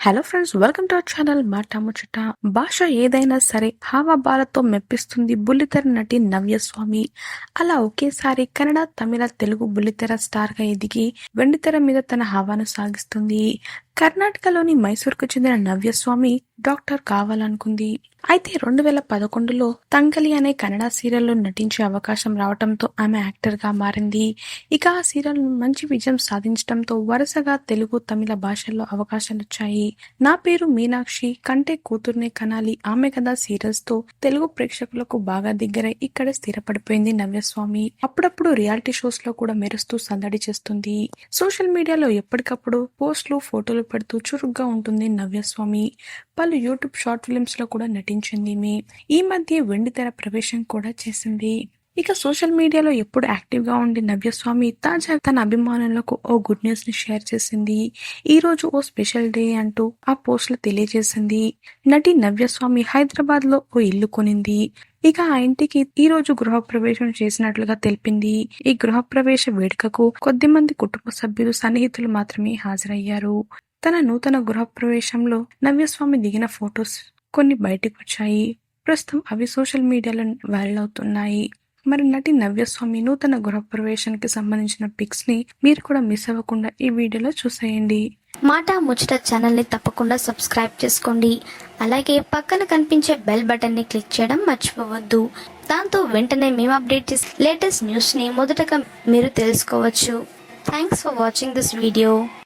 Hello friends welcome to our channel మాట భాష ఏదైనా సరే హావభావాలతో మెప్పిస్తుంది బుల్లితెర నటి నవ్యస్వామి. అలా ఒకేసారి కన్నడ తమిళ తెలుగు బుల్లితెర స్టార్గా ఎదిగి వెండితెర మీద తన హవాను సాగిస్తుంది. కర్ణాటకలోని మైసూర్కు చెందిన నవ్యస్వామి డాక్టర్ కావాలనుకుంది. అయితే రెండు వేల పదకొండులో తంగలి అనే కన్నడ సీరియల్లో నటించే అవకాశం రావడంతో ఆమె యాక్టర్గా మారింది. ఇక ఆ సీరియల్ మంచి విజయం సాధించడంతో వరుసగా తెలుగు తమిళ భాషల్లో అవకాశాలు వచ్చాయి. నా పేరు మీనాక్షి కంటే కూతుర్నే కనాలి ఆమె కథ సీరియల్స్తో తెలుగు ప్రేక్షకులకు బాగా దగ్గరై ఇక్కడ స్థిరపడిపోయింది నవ్యస్వామి. అప్పుడప్పుడు రియాలిటీ షోస్లో కూడా మెరుస్తూ సందడి చేస్తుంది. సోషల్ మీడియాలో ఎప్పటికప్పుడు పోస్టులు ఫోటోలు పెడుతూ చురుగ్గా ఉంటుంది నవ్యస్వామి. పలు యూట్యూబ్ షార్ట్ ఫిల్మ్స్లో కూడా నటించింది ఈమె ఈ మధ్య వెండితెర ప్రవేశం కూడా చేసింది. ఇక సోషల్ మీడియాలో ఎప్పుడు యాక్టివ్గా ఉండే నవ్యస్వామి తాజా తన అభిమానులకు ఓ గుడ్ న్యూస్ని షేర్ చేసింది. ఈ రోజు ఓ స్పెషల్ డే అంటూ ఆ పోస్ట్లో తెలియజేసింది. నటి నవ్యస్వామి హైదరాబాద్లో ఓ ఇల్లు కొనింది. ఇక ఆ ఇంటికి ఈ రోజు గృహప్రవేశం చేసినట్లుగా తెలిపింది. ఈ గృహప్రవేశ వేడుకకు కొద్ది మంది కుటుంబ సభ్యులు సన్నిహితులు మాత్రమే హాజరయ్యారు. తన నూతన గృహప్రవేశంలో నవ్యస్వామి దిగిన ఫొటోస్ కొన్ని బయటకు వచ్చాయి ప్రస్తుతం అవి సోషల్ మీడియాలో వైరల్ అవుతున్నాయి. మరి నటి నవ్యస్వామి నూతన గృహప్రవేశానికి సంబంధించిన పిక్స్ని మీరు కూడా మిస్ అవ్వకుండా ఈ వీడియోలో చూసేయండి. మాట ముచ్చట ఛానల్ని తప్పకుండా సబ్స్క్రైబ్ చేసుకోండి. అలాగే పక్కన కనిపించే బెల్ బటన్ని క్లిక్ చేయడం మర్చిపోవద్దు. దాంతో వెంటనే మేము అప్డేట్ చేసే లేటెస్ట్ న్యూస్ని మొదటగా మీరు తెలుసుకోవచ్చు. Thanks for watching this video